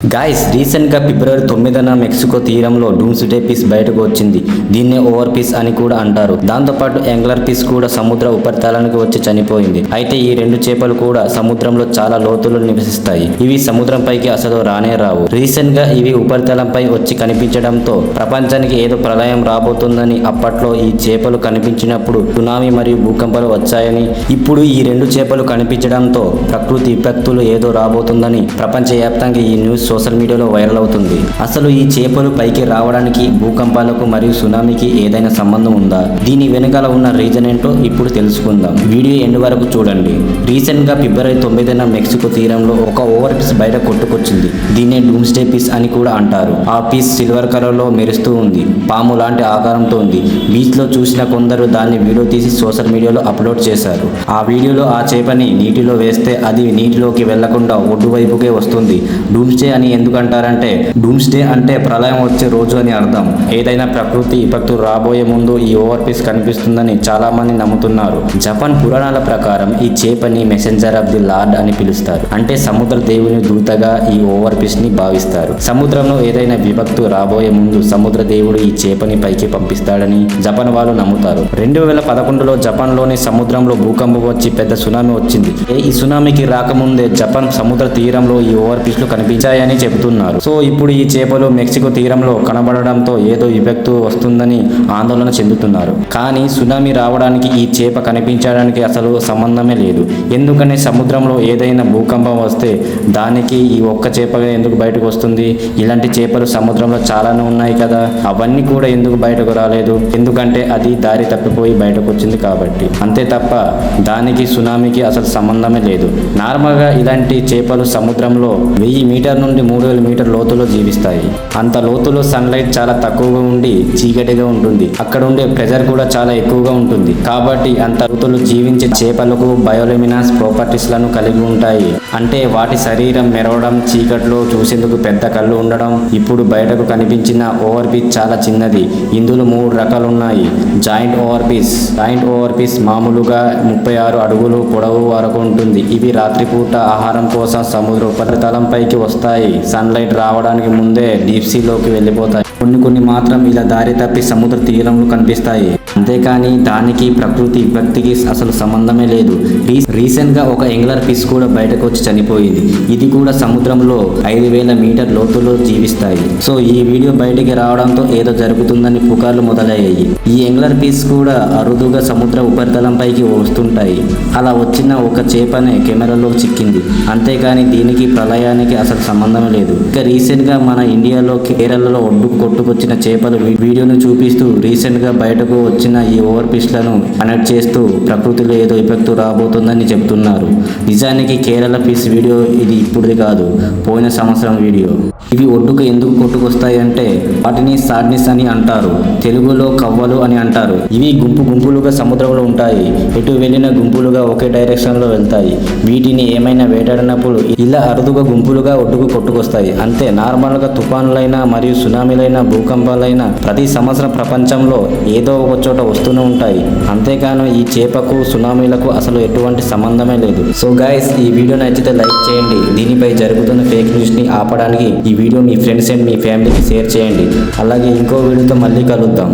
Guys రీసెంట్గా ఫిబ్రవరి తొమ్మిదిన Mexico తీరంలో డూమ్స్డే పీస్ బయటకు వచ్చింది. దీన్నే ఓవర్ పీస్ అని కూడా అంటారు. దాంతోపాటు యాంగ్లర్ పీస్ కూడా సముద్ర ఉపరితలానికి వచ్చి చనిపోయింది. అయితే ఈ రెండు చేపలు కూడా సముద్రంలో చాలా లోతులు నివసిస్తాయి. ఇవి సముద్రం పైకి అసలు రానే రావు. రీసెంట్గా ఇవి ఉపరితలంపై వచ్చి కనిపించడంతో ప్రపంచానికి ఏదో ప్రళయం రాబోతుందని అప్పట్లో ఈ చేపలు కనిపించినప్పుడు సునామీ మరియు భూకంపాలు వచ్చాయని ఇప్పుడు ఈ రెండు చేపలు కనిపించడంతో ప్రకృతి విపత్తులు ఏదో రాబోతుందని ప్రపంచవ్యాప్తంగా ఈ న్యూస్ సోషల్ మీడియాలో వైరల్ అవుతుంది. అసలు ఈ చేపలు పైకి రావడానికి భూకంపాలకు మరియు సునామీకి ఏదైనా సంబంధం ఉందా? దీని వెనకాల ఉన్న రీజన్ ఏంటో ఇప్పుడు తెలుసుకుందాం. వీడియో ఎండ్ వరకు చూడండి. రీసెంట్గా ఫిబ్రవరి తొమ్మిదిన మెక్సికో తీరంలో ఒక ఓవర్ పీస్ బయట కొట్టుకొచ్చింది. దీన్నే డూమ్స్డే పీస్ అని కూడా అంటారు. ఆ పీస్ సిల్వర్ కలర్లో మెరుస్తూ ఉంది. పాము లాంటి ఆకారంతో ఉంది. బీచ్లో చూసిన కొందరు దాన్ని వీడియో తీసి సోషల్ మీడియాలో అప్లోడ్ చేశారు. ఆ వీడియోలో ఆ చేపని నీటిలో వేస్తే అది నీటిలోకి వెళ్ళకుండా ఒడ్డు వైపుకే వస్తుంది. డూమ్స్డే అని ఎందుకు అంటారంటే డూమ్స్డే అంటే ప్రళయం వచ్చే రోజు అని అర్థం. ఏదైనా ప్రకృతి విపత్తు రాబోయే ముందు ఈ ఓవర్ పీస్ కనిపిస్తుందని చాలా మంది నమ్ముతున్నారు. జపాన్ పురాణాల ప్రకారం ఈ చేపని మెసెంజర్ ఆఫ్ ది లార్డ్ అని పిలుస్తారు. అంటే సముద్ర దేవుని దూతగా ఈ ఓవర్ పీస్ని భావిస్తారు. సముద్రంలో ఏదైనా విపత్తు రాబోయే ముందు సముద్ర దేవుడు ఈ చేపని పైకి పంపిస్తాడని జపాన్ వాళ్ళు నమ్ముతారు. రెండు వేల పదకొండులో జపాన్లోని సముద్రంలో భూకంపం వచ్చి పెద్ద సునామీ వచ్చింది. ఈ సునామీకి రాకముందే జపాన్ సముద్ర తీరంలో ఈ ఓవర్ పీస్లు కనిపించాయని చెబుతున్నారు. సో ఇప్పుడు ఈ చేపలు మెక్సికో తీరంలో కనబడడంతో ఏదో విపత్తు వస్తుందని ఆందోళన చెందుతున్నారు. కానీ సునామీ రావడానికి ఈ చేప కనిపించడానికి అసలు సంబంధమే లేదు. ఎందుకంటే సముద్రంలో ఏదైనా భూకంపం వస్తే దానికి ఈ ఒక్క చేపగా ఎందుకు బయటకు వస్తుంది? ఇలాంటి చేపలు సముద్రంలో చాలానే ఉన్నాయి కదా. అవన్నీ కూడా ఎందుకు బయటకు రాలేదు? ఎందుకంటే అది దారి తప్పిపోయి బయటకు వచ్చింది కాబట్టి. అంతే తప్ప దానికి సునామీకి అసలు సంబంధమే లేదు. నార్మల్గా ఇలాంటి చేపలు సముద్రంలో వెయ్యి మీటర్ నుండి మూడు వేల మీటర్ లోతులో జీవిస్తాయి. అంత లోతులో సన్లైట్ చాలా తక్కువగా ఉండి చీకటిగా ఉంటుంది. అక్కడ ఉండే ప్రెజర్ కూడా చాలా ఎక్కువగా ఉంటుంది. కాబట్టి అంత లోతులో జీవించే చేపలకు బయోలెమినాస్ ప్రాపర్టీస్లను కలిగి ఉంటాయి. అంటే వాటి శరీరం మెరవడం చీకట్లో చూసేందుకు పెద్ద కళ్ళు ఉండడం ఇప్పుడు బయటకు కనిపించిన ఓవర్ పీస్ చాలా చిన్నది. ఇందులో మూడు రకాలు ఉన్నాయి joint over piece joint over piece మామూలుగా ముప్పై ఆరు అడుగులు పొడవు వరకు ఉంటుంది. ఇవి రాత్రిపూట ఆహారం కోసం సముద్ర ఉపరితలంపైకి వస్తాయి. సన్లైట్ రావడానికి ముందే డీప్ సీలోకి వెళ్ళిపోతాయి. కొన్ని కొన్ని మాత్రం ఇలా దారి తప్పి సముద్ర తీరంలో కనిపిస్తాయి. అంతేకాని దానికి ప్రకృతి విభక్తికి అసలు సంబంధమే లేదు. రీ- రీసెంట్గా ఒక ఎంగ్లర్ ఫిష్ కూడా బయటకు వచ్చి చనిపోయింది. ఇది కూడా సముద్రంలో ఐదు వేల మీటర్ లోతులో జీవిస్తాయి. సో ఈ వీడియో బయటికి రావడంతో ఏదో జరుగుతుందని పుకార్లు మొదలయ్యాయి. ఈ ఎంగ్లర్ పీస్ కూడా అరుదుగా సముద్ర ఉపరితలంపైకి వస్తుంటాయి. అలా వచ్చిన ఒక చేపనే కెమెరాలో చిక్కింది. అంతేకాని దీనికి ప్రళయానికి అసలు సంబంధం లేదు. ఇక రీసెంట్గా మన ఇండియాలో కేరళలో ఒడ్డు కొట్టుకొచ్చిన చేపలు వీడియోను చూపిస్తూ రీసెంట్గా బయటకు వచ్చిన ఈ ఓవర్ పిస్ట్లను కనెక్ట్ చేస్తూ ప్రకృతిలో ఏదో ఎఫెక్ట్ రాబోతుందని చెప్తున్నారు. నిజానికి కేరళ ఫిష్ వీడియో ఇది ఇప్పుడుది కాదు పోయిన సంవత్సరం వీడియో. ఇవి ఒడ్డుకు ఎందుకు కొట్టుకొస్తాయి అంటే వాటిని సాడ్నిస్ అని అంటారు తెలుగులో కవ్వలు అని అంటారు. ఇవి గుంపు గుంపులుగా సముద్రంలో ఉంటాయి ఎటు వెళ్ళిన గుంపులుగా ఒకే డైరెక్షన్లో వెళ్తాయి. వీటిని ఏమైనా వేటాడినప్పుడు ఇలా అరుదుగా గుంపులుగా ఒడ్డుకు కొట్టుకొస్తాయి. అంతే నార్మల్గా తుఫాన్లైనా మరియు సునామీలైనా భూకంపాలైనా ప్రతి సంవత్సరం ప్రపంచంలో ఏదో ఒక చోట వస్తూనే ఉంటాయి. అంతేకాను ఈ చేపకు సునామీలకు అసలు ఎటువంటి సంబంధమే లేదు. సో గైస్ ఈ వీడియో నచ్చితే లైక్ చేయండి. దీనిపై జరుగుతున్న ఫేక్ న్యూస్ని ఆపడానికి ఈ వీడియో మీ ఫ్రెండ్స్ అండ్ మీ ఫ్యామిలీకి షేర్ చేయండి. అలాగే ఇంకో వీడియోతో మళ్ళీ కలుద్దాం.